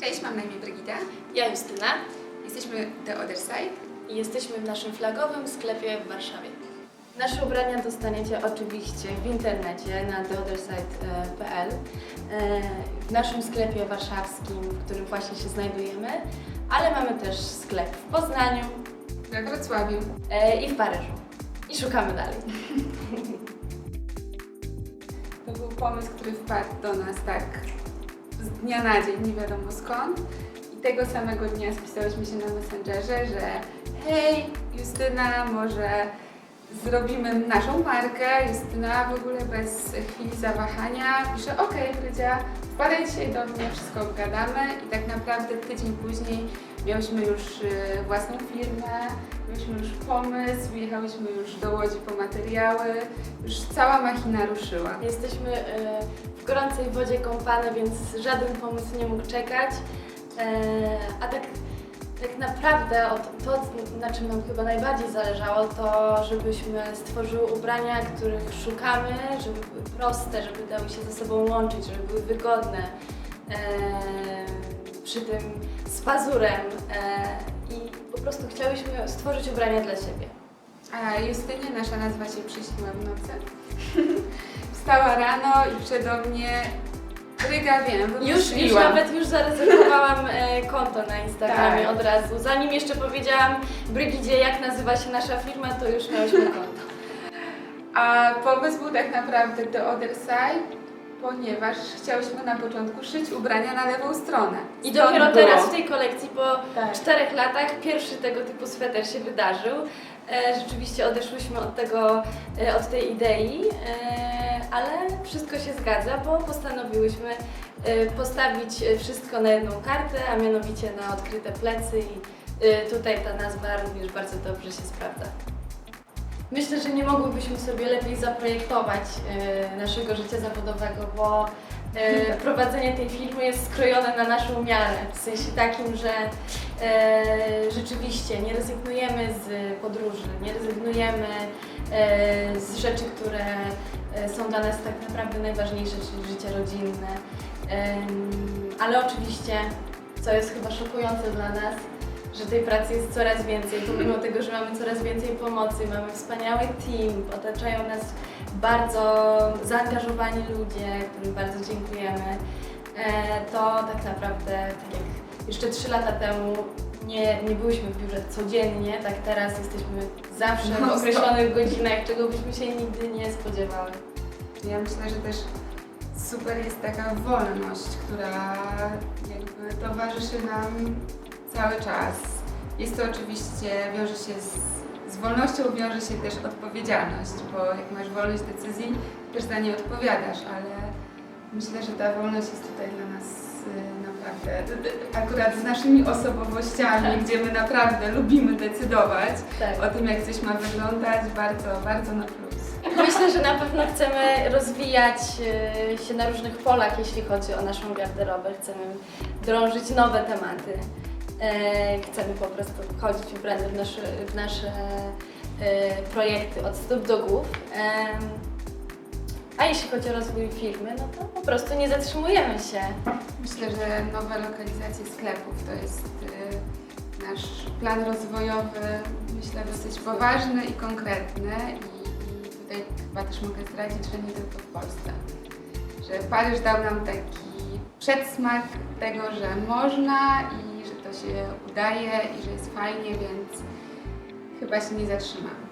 Cześć, mam na imię Brygida. Ja Justyna Jesteśmy The Other Side. i jesteśmy w naszym flagowym sklepie w Warszawie. Nasze ubrania dostaniecie oczywiście w internecie na theotherside.pl w naszym sklepie warszawskim, w którym właśnie się znajdujemy, ale mamy też sklep w Poznaniu We Wrocławiu. e, i w Paryżu. I szukamy dalej. To był pomysł, który wpadł do nas tak z dnia na dzień, nie wiadomo skąd. I tego samego dnia spisałyśmy się na Messengerze, że hej, Justyna, może zrobimy naszą markę. Justyna w ogóle bez chwili zawahania pisze, okej, Brydzia, wpadaj dzisiaj do mnie, wszystko obgadamy. I tak naprawdę tydzień później miałyśmy już y, własną firmę, miałyśmy już pomysł, jechałyśmy już do Łodzi po materiały, już cała machina ruszyła. Jesteśmy e, w gorącej wodzie kąpane, więc żaden pomysł nie mógł czekać. E, A tak, tak naprawdę to, na czym nam chyba najbardziej zależało, to żebyśmy stworzyły ubrania, których szukamy, żeby były proste, żeby dały się ze sobą łączyć, żeby były wygodne. E, Przy tym z pazurem. E, I po prostu chciałyśmy stworzyć ubrania dla siebie. A Justynie nasza nazwa się przyśniła w nocy. Wstała rano i przyszedł do mnie Ryga, wiem, Już, już nawet już zarezerwowałam e, konto na Instagramie Tak. od razu. Zanim jeszcze powiedziałam Brygidzie, jak nazywa się nasza firma, to już miałyśmy konto. A pomysł był tak naprawdę The Other Side, ponieważ chciałyśmy na początku szyć ubrania na lewą stronę. I Stąd dopiero było. teraz w tej kolekcji, po Tak. czterech latach, pierwszy tego typu sweter się wydarzył. E, rzeczywiście odeszłyśmy od tego, e, od tej idei, e, ale wszystko się zgadza, bo postanowiłyśmy e, postawić wszystko na jedną kartę, a mianowicie na odkryte plecy i e, tutaj ta nazwa również bardzo dobrze się sprawdza. Myślę, że nie mogłybyśmy sobie lepiej zaprojektować e, naszego życia zawodowego, bo e, prowadzenie tej firmy jest skrojone na naszą miarę. W sensie takim, że e, rzeczywiście nie rezygnujemy z podróży, nie rezygnujemy z rzeczy, które są dla nas tak naprawdę najważniejsze, czyli życie rodzinne. Ale oczywiście, co jest chyba szokujące dla nas, że tej pracy jest coraz więcej, pomimo tego, że mamy coraz więcej pomocy, mamy wspaniały team, otaczają nas bardzo zaangażowani ludzie, którym bardzo dziękujemy, e, to tak naprawdę, tak jak jeszcze trzy lata temu nie, nie byłyśmy w biurze codziennie, tak teraz jesteśmy zawsze w Non-stop. określonych godzinach, czego byśmy się nigdy nie spodziewały. Ja myślę, że też super jest taka wolność, która jakby towarzyszy nam cały czas. Jest to oczywiście, wiąże się z, z wolnością, wiąże się też odpowiedzialność, bo jak masz wolność decyzji, też za nie odpowiadasz, ale myślę, że ta wolność jest tutaj dla nas y, naprawdę, akurat z naszymi osobowościami, gdzie my naprawdę lubimy decydować Tak. o tym, jak coś ma wyglądać, bardzo, bardzo na plus. Myślę, że na pewno chcemy rozwijać e, się na różnych polach, jeśli chodzi o naszą garderobę. Chcemy drążyć nowe tematy. E, Chcemy po prostu wchodzić ubrane w nasze, w nasze e, projekty od stóp do głów. A jeśli chodzi o rozwój firmy, no to po prostu nie zatrzymujemy się. Myślę, że nowe lokalizacje sklepów to jest y, nasz plan rozwojowy, myślę, dosyć poważny i konkretny i, i tutaj chyba też mogę zdradzić, że nie tylko w Polsce. Że Paryż dał nam taki przedsmak tego, że można i to się udaje i że jest fajnie, więc chyba się nie zatrzymamy.